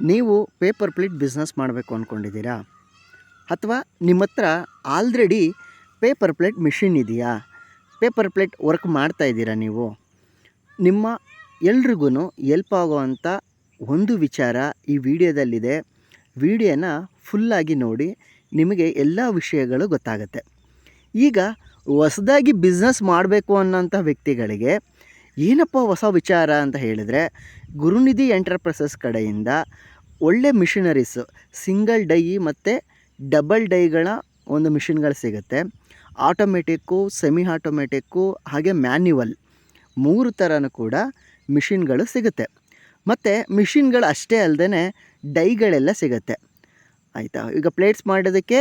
ನೀವು paper plate business ಮಾಡಬೇಕು ಅಂದ್ಕೊಂಡಿದ್ದೀರಾ ಅಥವಾ ನಿಮ್ಮ ಹತ್ರ ಆಲ್ರೆಡಿ ಪೇಪರ್ ಪ್ಲೇಟ್ ಮಿಷಿನ್ ಇದೆಯಾ? ಪೇಪರ್ ಪ್ಲೇಟ್ ವರ್ಕ್ ಮಾಡ್ತಾ ಇದ್ದೀರಾ ನೀವು? ನಿಮ್ಮ ಎಲ್ರಿಗೂ ಎಲ್ಪ್ ಆಗೋವಂಥ ಒಂದು ವಿಚಾರ ಈ ವಿಡಿಯೋದಲ್ಲಿದೆ. ವಿಡಿಯೋನ ಫುಲ್ಲಾಗಿ ನೋಡಿ ನಿಮಗೆ ಎಲ್ಲ ವಿಷಯಗಳು ಗೊತ್ತಾಗುತ್ತೆ. ಈಗ ಹೊಸದಾಗಿ ಬಿಸ್ನೆಸ್ ಮಾಡಬೇಕು ಅನ್ನೋಂಥ ವ್ಯಕ್ತಿಗಳಿಗೆ ಏನಪ್ಪ ಹೊಸ ವಿಚಾರ ಅಂತ ಹೇಳಿದರೆ, ಗುರುನಿಧಿ ಎಂಟರ್ಪ್ರೈಸಸ್ ಕಡೆಯಿಂದ ಒಳ್ಳೆ ಮಿಷಿನರೀಸು, ಸಿಂಗಲ್ ಡೈ ಮತ್ತು ಡಬಲ್ ಡೈಗಳ ಒಂದು ಮಿಷಿನ್ಗಳು ಸಿಗುತ್ತೆ. ಆಟೋಮೆಟಿಕ್ಕು ಸೆಮಿ ಆಟೋಮೆಟಿಕ್ಕು ಹಾಗೆ ಮ್ಯಾನ್ಯುವಲ್ ಮೂರು ಥರನೂ ಕೂಡ ಮಿಷಿನ್ಗಳು ಸಿಗುತ್ತೆ. ಮತ್ತು ಮಿಷಿನ್ಗಳು ಅಷ್ಟೇ ಅಲ್ಲದೆ ಡೈಗಳೆಲ್ಲ ಸಿಗುತ್ತೆ. ಆಯಿತಾ? ಈಗ ಪ್ಲೇಟ್ಸ್ ಮಾಡೋದಕ್ಕೆ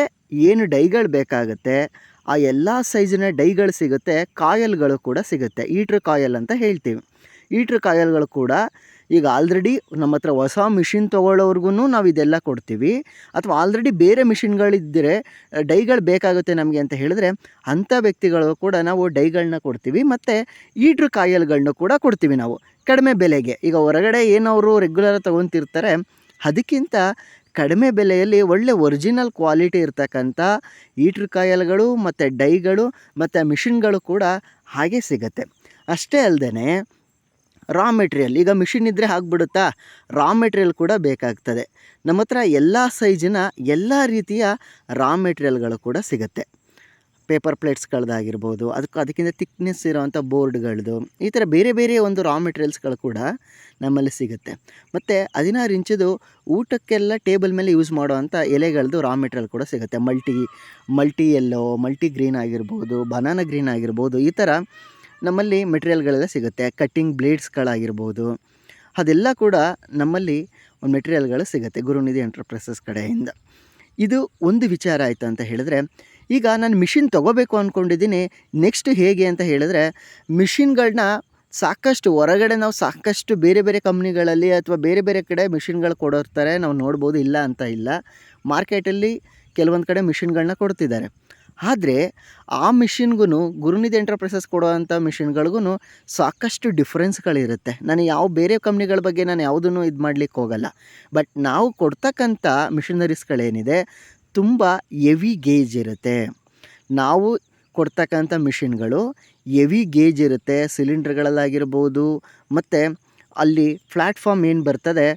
ಏನು ಡೈಗಳು ಬೇಕಾಗುತ್ತೆ? ಆ ಎಲ್ಲ ಸೈಜಿನ ಡೈಗಳು ಸಿಗುತ್ತೆ, ಕಾಯಲ್ಗಳು ಕೂಡ ಸಿಗುತ್ತೆ. ಈಟ್ರ್ ಕಾಯಲ್ ಅಂತ ಹೇಳ್ತೀವಿ. ಈಟ್ರ್ ಕಾಯಲ್ಗಳು ಕೂಡ ಈಗ ಆಲ್ರೆಡಿ ನಮ್ಮ ಹತ್ರ ಹೊಸ ಮಿಷಿನ್ ತೊಗೊಳ್ಳೋರ್ಗು ನಾವು ಇದೆಲ್ಲ ಕೊಡ್ತೀವಿ. ಅಥವಾ ಆಲ್ರೆಡಿ ಬೇರೆ ಮಿಷಿನ್ಗಳಿದ್ದರೆ ಡೈಗಳು ಬೇಕಾಗುತ್ತೆ ನಮಗೆ ಅಂತ ಹೇಳಿದ್ರೆ, ಅಂಥ ವ್ಯಕ್ತಿಗಳು ಕೂಡ ನಾವು ಡೈಗಳನ್ನ ಕೊಡ್ತೀವಿ ಮತ್ತು ಈಟ್ರ್ ಕಾಯಲ್ಗಳನ್ನ ಕೂಡ ಕೊಡ್ತೀವಿ ನಾವು. ಕಡಿಮೆ ಬೆಲೆಗೆ. ಈಗ ಹೊರಗಡೆ ಏನವರು ರೆಗ್ಯುಲರ್ ತೊಗೊತಿರ್ತಾರೆ, ಅದಕ್ಕಿಂತ ಕಡಿಮೆ ಬೆಲೆಯಲ್ಲಿ ಒಳ್ಳೆ ಒರಿಜಿನಲ್ ಕ್ವಾಲಿಟಿ ಇರತಕ್ಕಂಥ ಈಟ್ರ್ ಕಾಯಲ್ಗಳು ಮತ್ತು ಡೈಗಳು ಮತ್ತು ಮಿಷಿನ್ಗಳು ಕೂಡ ಹಾಗೆ ಸಿಗುತ್ತೆ. ಅಷ್ಟೇ ಅಲ್ಲದೆ ರಾ ಮೆಟೀರಿಯಲ್, ಈಗ ಮಿಷಿನ್ ಇದ್ದರೆ ಆಗ್ಬಿಡುತ್ತಾ? ರಾ ಮೆಟೀರಿಯಲ್ ಕೂಡ ಬೇಕಾಗ್ತದೆ. ನಮ್ಮ ಹತ್ರ ಎಲ್ಲ ಸೈಜಿನ ಎಲ್ಲ ರೀತಿಯ ರಾ ಮೆಟೀರಿಯಲ್ಗಳು ಕೂಡ ಸಿಗುತ್ತೆ. ಪೇಪರ್ ಪ್ಲೇಟ್ಸ್ಗಳದ್ದಾಗಿರ್ಬೋದು ಅದಕ್ಕೆ ಅದಕ್ಕಿಂತ ತಿಕ್ನೆಸ್ ಇರೋವಂಥ ಬೋರ್ಡ್ಗಳದ್ದು ಈ ಥರ ಬೇರೆ ಬೇರೆ ಒಂದು ರಾ ಮೆಟೀರಿಯಲ್ಸ್ಗಳು ಕೂಡ ನಮ್ಮಲ್ಲಿ ಸಿಗುತ್ತೆ. ಮತ್ತು ಹದಿನಾರು ಇಂಚದು ಊಟಕ್ಕೆಲ್ಲ ಟೇಬಲ್ ಮೇಲೆ ಯೂಸ್ ಮಾಡುವಂಥ ಎಲೆಗಳದ್ದು ರಾ ಮೆಟೀರಿಯಲ್ ಕೂಡ ಸಿಗುತ್ತೆ. Multi multi yellow, multi green ಆಗಿರ್ಬೋದು, ಬನಾನಾ ಗ್ರೀನ್ ಆಗಿರ್ಬೋದು, ಈ ಥರ ನಮ್ಮಲ್ಲಿ ಮೆಟೀರಿಯಲ್ಗಳೆಲ್ಲ ಸಿಗುತ್ತೆ. ಕಟ್ಟಿಂಗ್ ಬ್ಲೇಡ್ಸ್ಗಳಾಗಿರ್ಬೋದು, ಅದೆಲ್ಲ ಕೂಡ ನಮ್ಮಲ್ಲಿ ಒಂದು ಮೆಟೀರಿಯಲ್ಗಳು ಸಿಗುತ್ತೆ ಗುರುನಿಧಿ ಎಂಟರ್ಪ್ರೈಸಸ್ ಕಡೆಯಿಂದ. ಇದು ಒಂದು ವಿಚಾರ ಆಯಿತು ಅಂತ ಹೇಳಿದ್ರೆ ಈಗ ನಾನು ಮಿಷಿನ್ ತೊಗೋಬೇಕು ಅಂದ್ಕೊಂಡಿದ್ದೀನಿ ನೆಕ್ಸ್ಟ್ ಹೇಗೆ ಅಂತ ಹೇಳಿದ್ರೆ ಮಿಷಿನ್ಗಳನ್ನ ಸಾಕಷ್ಟು ಹೊರಗಡೆ ನಾವು ಸಾಕಷ್ಟು ಬೇರೆ ಬೇರೆ ಕಂಪ್ನಿಗಳಲ್ಲಿ ಅಥವಾ ಬೇರೆ ಬೇರೆ ಕಡೆ ಮಿಷಿನ್ಗಳು ಕೊಡಿರ್ತಾರೆ. ನಾವು ನೋಡ್ಬೋದು ಇಲ್ಲ ಅಂತ ಇಲ್ಲ. ಮಾರ್ಕೆಟಲ್ಲಿ ಕೆಲವೊಂದು ಕಡೆ ಮಿಷಿನ್ಗಳನ್ನ ಕೊಡ್ತಿದ್ದಾರೆ. ಆದರೆ ಆ ಮಿಷಿನ್ಗೂ ಗುರುನಿಧಿ ಎಂಟರ್ಪ್ರೈಸಸ್ ಕೊಡುವಂಥ ಮಿಷಿನ್ಗಳಿಗೂ ಸಾಕಷ್ಟು ಡಿಫ್ರೆನ್ಸ್ಗಳಿರುತ್ತೆ. ನಾನು ಯಾವ ಬೇರೆ ಕಂಪ್ನಿಗಳ ಬಗ್ಗೆ ನಾನು ಯಾವುದನ್ನು ಇದು ಮಾಡಲಿಕ್ಕೆ ಹೋಗಲ್ಲ ಬಟ್ ನಾವು ಕೊಡ್ತಕ್ಕಂಥ ಮಿಷಿನರೀಸ್ಗಳೇನಿದೆ ತುಂಬ ಎವಿ ಗೇಜ್ ಇರುತ್ತೆ. ನಾವು ಕೊಡ್ತಕ್ಕಂಥ ಮಿಷಿನ್ಗಳು ಎವಿ ಗೇಜ್ ಇರುತ್ತೆ ಸಿಲಿಂಡ್ರ್ಗಳಲ್ಲಾಗಿರ್ಬೋದು ಮತ್ತು ಅಲ್ಲಿ ಫ್ಲ್ಯಾಟ್ಫಾರ್ಮ್ ಏನು ಬರ್ತದೆ,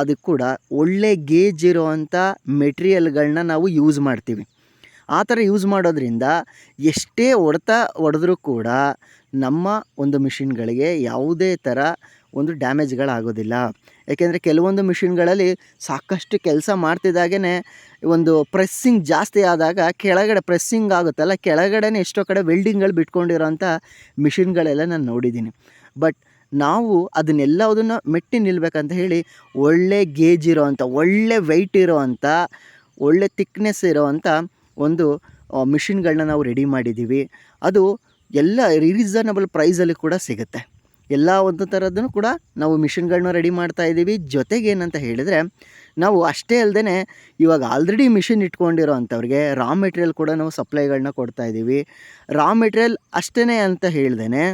ಅದು ಕೂಡ ಒಳ್ಳೆ ಗೇಜ್ ಇರೋವಂಥ ಮೆಟೀರಿಯಲ್ಗಳನ್ನ ನಾವು ಯೂಸ್ ಮಾಡ್ತೀವಿ. ಆ ಥರ ಯೂಸ್ ಮಾಡೋದ್ರಿಂದ ಎಷ್ಟೇ ಹೊಡೆತ ಹೊಡೆದ್ರೂ ಕೂಡ ನಮ್ಮ ಒಂದು ಮಿಷಿನ್ಗಳಿಗೆ ಯಾವುದೇ ಥರ ಒಂದು ಡ್ಯಾಮೇಜ್ಗಳಾಗೋದಿಲ್ಲ. ಯಾಕೆಂದರೆ ಕೆಲವೊಂದು ಮಿಷಿನ್ಗಳಲ್ಲಿ ಸಾಕಷ್ಟು ಕೆಲಸ ಮಾಡ್ತಿದ್ದಾಗೇ ಒಂದು ಪ್ರೆಸ್ಸಿಂಗ್ ಜಾಸ್ತಿ ಆದಾಗ ಕೆಳಗಡೆ ಪ್ರೆಸ್ಸಿಂಗ್ ಆಗುತ್ತಲ್ಲ ಕೆಳಗಡೆ ಎಷ್ಟೋ ಕಡೆ ವೆಲ್ಡಿಂಗ್ಗಳು ಬಿಟ್ಕೊಂಡಿರೋಂಥ ಮಿಷಿನ್ಗಳೆಲ್ಲ ನಾನು ನೋಡಿದ್ದೀನಿ. ಬಟ್ ನಾವು ಅದನ್ನೆಲ್ಲದನ್ನು ಮೆಟ್ಟಿ ನಿಲ್ಲಬೇಕಂತ ಹೇಳಿ ಒಳ್ಳೆ ಗೇಜ್ ಇರೋವಂಥ ಒಳ್ಳೆ ವೆಯ್ಟ್ ಇರೋವಂಥ ಒಳ್ಳೆ ತಿಕ್ನೆಸ್ ಇರೋವಂಥ ಒಂದು ಮಿಷಿನ್ಗಳನ್ನ ನಾವು ರೆಡಿ ಮಾಡಿದ್ದೀವಿ ಅದು ಎಲ್ಲ ರೀಸನಬಲ್ ಪ್ರೈಸಲ್ಲಿ ಕೂಡ ಸಿಗುತ್ತೆ. ಎಲ್ಲ ಒಂದು ಥರದ್ದು ಕೂಡ ನಾವು ಮಿಷಿನ್ಗಳನ್ನ ರೆಡಿ ಮಾಡ್ತಾ ಇದ್ದೀವಿ ಜೊತೆಗೆ ಏನಂತ ಹೇಳಿದರೆ, ನಾವು ಅಷ್ಟೇ ಅಲ್ಲದೆ ಇವಾಗ ಆಲ್ರೆಡಿ ಮಿಷಿನ್ ಇಟ್ಕೊಂಡಿರೋ ಅಂಥವ್ರಿಗೆ ರಾ ಮೆಟೀರಿಯಲ್ ಕೂಡ ನಾವು ಸಪ್ಲೈಗಳನ್ನ ಕೊಡ್ತಾ ಇದ್ದೀವಿ ರಾ ಮೆಟೀರಿಯಲ್ ಅಷ್ಟೇ ಅಂತ ಹೇಳ್ದೇ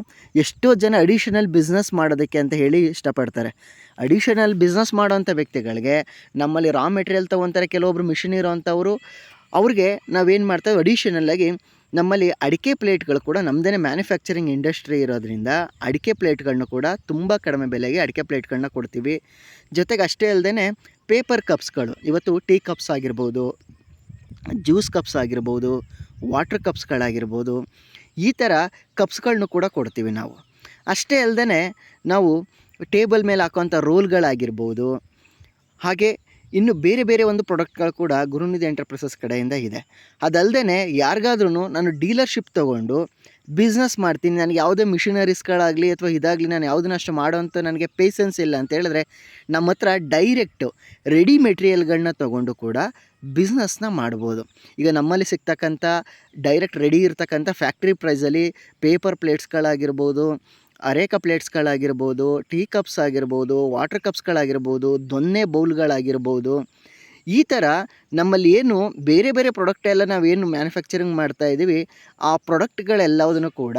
ಎಷ್ಟೋ ಜನ ಅಡಿಷನಲ್ ಬಿಸ್ನೆಸ್ ಮಾಡೋದಕ್ಕೆ ಅಂತ ಹೇಳಿ ಇಷ್ಟಪಡ್ತಾರೆ. ಅಡಿಷನಲ್ ಬಿಸ್ನೆಸ್ ಮಾಡೋವಂಥ ವ್ಯಕ್ತಿಗಳಿಗೆ ನಮ್ಮಲ್ಲಿ ರಾ ಮೆಟೀರಿಯಲ್ ತೊಗೊತಾರೆ. ಕೆಲವೊಬ್ರು ಮಿಷಿನ್ ಇರೋವಂಥವ್ರು ಅವ್ರಿಗೆ ನಾವೇನು ಮಾಡ್ತೇವೆ? ಅಡಿಷನಲ್ಲಾಗಿ ನಮ್ಮಲ್ಲಿ ಅಡಿಕೆ ಪ್ಲೇಟ್ಗಳು ಕೂಡ ನಮ್ಮದೇ ಮ್ಯಾನುಫ್ಯಾಕ್ಚರಿಂಗ್ ಇಂಡಸ್ಟ್ರಿ ಇರೋದ್ರಿಂದ ಅಡಿಕೆ ಪ್ಲೇಟ್ಗಳನ್ನ ಕೂಡ ತುಂಬ ಕಡಿಮೆ ಬೆಲೆಗೆ ಅಡಿಕೆ ಪ್ಲೇಟ್ಗಳನ್ನ ಕೊಡ್ತೀವಿ. ಜೊತೆಗೆ ಅಷ್ಟೇ ಅಲ್ಲದೆ ಪೇಪರ್ ಕಪ್ಸ್ಗಳು ಇವತ್ತು ಟೀ ಕಪ್ಸ್ ಆಗಿರ್ಬೋದು ಜ್ಯೂಸ್ ಕಪ್ಸ್ ಆಗಿರ್ಬೋದು ವಾಟರ್ ಕಪ್ಸ್ಗಳಾಗಿರ್ಬೋದು ಈ ಥರ ಕಪ್ಸ್ಗಳನ್ನೂ ಕೂಡ ಕೊಡ್ತೀವಿ ನಾವು. ಅಷ್ಟೇ ಅಲ್ಲದೆ ನಾವು ಟೇಬಲ್ ಮೇಲೆ ಹಾಕೋಂಥ ರೋಲ್ಗಳಾಗಿರ್ಬೋದು ಹಾಗೆ ಇನ್ನು ಬೇರೆ ಬೇರೆ ಒಂದು ಪ್ರಾಡಕ್ಟ್ಗಳು ಕೂಡ ಗುರುನಿಧಿ ಎಂಟರ್ಪ್ರೈಸಸ್ ಕಡೆಯಿಂದ ಇದೆ. ಅದಲ್ಲದೆ ಯಾರಿಗಾದ್ರೂ ನಾನು ಡೀಲರ್ಶಿಪ್ ತೊಗೊಂಡು ಬಿಸ್ನೆಸ್ ಮಾಡ್ತೀನಿ, ನನಗೆ ಯಾವುದೇ ಮಿಷಿನರೀಸ್ಗಳಾಗಲಿ ಅಥವಾ ಇದಾಗಲಿ ನಾನು ಯಾವುದನ್ನ ಅಷ್ಟು ಮಾಡೋವಂಥ ನನಗೆ ಪೇಷನ್ಸ್ ಇಲ್ಲ ಅಂತ ಹೇಳಿದ್ರೆ ನಮ್ಮ ಹತ್ರ ಡೈರೆಕ್ಟು ರೆಡಿ ಮೆಟೀರಿಯಲ್ಗಳನ್ನ ತೊಗೊಂಡು ಕೂಡ ಬಿಸ್ನೆಸ್ನ ಮಾಡ್ಬೋದು. ಈಗ ನಮ್ಮಲ್ಲಿ ಸಿಗ್ತಕ್ಕಂಥ ಡೈರೆಕ್ಟ್ ರೆಡಿ ಇರ್ತಕ್ಕಂಥ ಫ್ಯಾಕ್ಟ್ರಿ ಪ್ರೈಸಲ್ಲಿ ಪೇಪರ್ ಪ್ಲೇಟ್ಸ್ಗಳಾಗಿರ್ಬೋದು ಅರೇಕ ಪ್ಲೇಟ್ಸ್ಗಳಾಗಿರ್ಬೋದು ಟೀ ಕಪ್ಸ್ ಆಗಿರ್ಬೋದು ವಾಟರ್ ಕಪ್ಸ್ಗಳಾಗಿರ್ಬೋದು ದೊನ್ನೆ ಬೌಲ್ಗಳಾಗಿರ್ಬೋದು ಈ ಥರ ನಮ್ಮಲ್ಲಿ ಏನು ಬೇರೆ ಬೇರೆ ಪ್ರಾಡಕ್ಟ್ ಎಲ್ಲ ನಾವೇನು ಮ್ಯಾನುಫ್ಯಾಕ್ಚರಿಂಗ್ ಮಾಡ್ತಾ ಇದ್ದೀವಿ ಆ ಪ್ರಾಡಕ್ಟ್ಗಳೆಲ್ಲದನ್ನು ಕೂಡ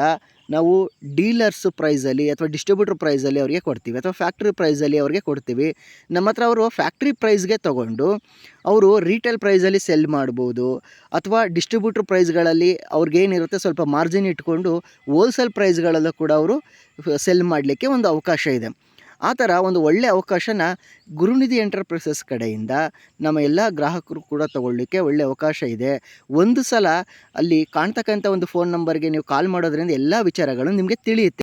ನಾವು ಡೀಲರ್ಸ್ ಪ್ರೈಸಲ್ಲಿ ಅಥವಾ ಡಿಸ್ಟ್ರಿಬ್ಯೂಟರ್ ಪ್ರೈಸಲ್ಲಿ ಅವರಿಗೆ ಕೊಡ್ತೀವಿ ಅಥವಾ ಫ್ಯಾಕ್ಟ್ರಿ ಪ್ರೈಸಲ್ಲಿ ಅವರಿಗೆ ಕೊಡ್ತೀವಿ. ನಮ್ಮ ಹತ್ರ ಅವರು ಫ್ಯಾಕ್ಟ್ರಿ ಪ್ರೈಸ್ಗೆ ತೊಗೊಂಡು ಅವರು ರೀಟೇಲ್ ಪ್ರೈಸಲ್ಲಿ ಸೆಲ್ ಮಾಡ್ಬೋದು ಅಥವಾ ಡಿಸ್ಟ್ರಿಬ್ಯೂಟ್ರ್ ಪ್ರೈಸ್ಗಳಲ್ಲಿ ಅವ್ರಿಗೇನಿರುತ್ತೆ ಸ್ವಲ್ಪ ಮಾರ್ಜಿನ್ ಇಟ್ಕೊಂಡು ಹೋಲ್ಸೇಲ್ ಪ್ರೈಸ್ಗಳಲ್ಲೂ ಕೂಡ ಅವರು ಸೆಲ್ ಮಾಡಲಿಕ್ಕೆ ಒಂದು ಅವಕಾಶ ಇದೆ. ಆ ಥರ ಒಂದು ಒಳ್ಳೆಯ ಅವಕಾಶನ ಗುರುನಿಧಿ ಎಂಟರ್ಪ್ರೈಸಸ್ ಕಡೆಯಿಂದ ನಮ್ಮ ಎಲ್ಲ ಗ್ರಾಹಕರು ಕೂಡ ತಗೊಳ್ಳಿಕ್ಕೆ ಒಳ್ಳೆಯ ಅವಕಾಶ ಇದೆ. ಒಂದು ಸಲ ಅಲ್ಲಿ ಕಾಣ್ತಕ್ಕಂಥ ಒಂದು ಫೋನ್ ನಂಬರ್ಗೆ ನೀವು ಕಾಲ್ ಮಾಡೋದ್ರಿಂದ ಎಲ್ಲ ವಿಚಾರಗಳು ನಿಮಗೆ ತಿಳಿಯುತ್ತೆ.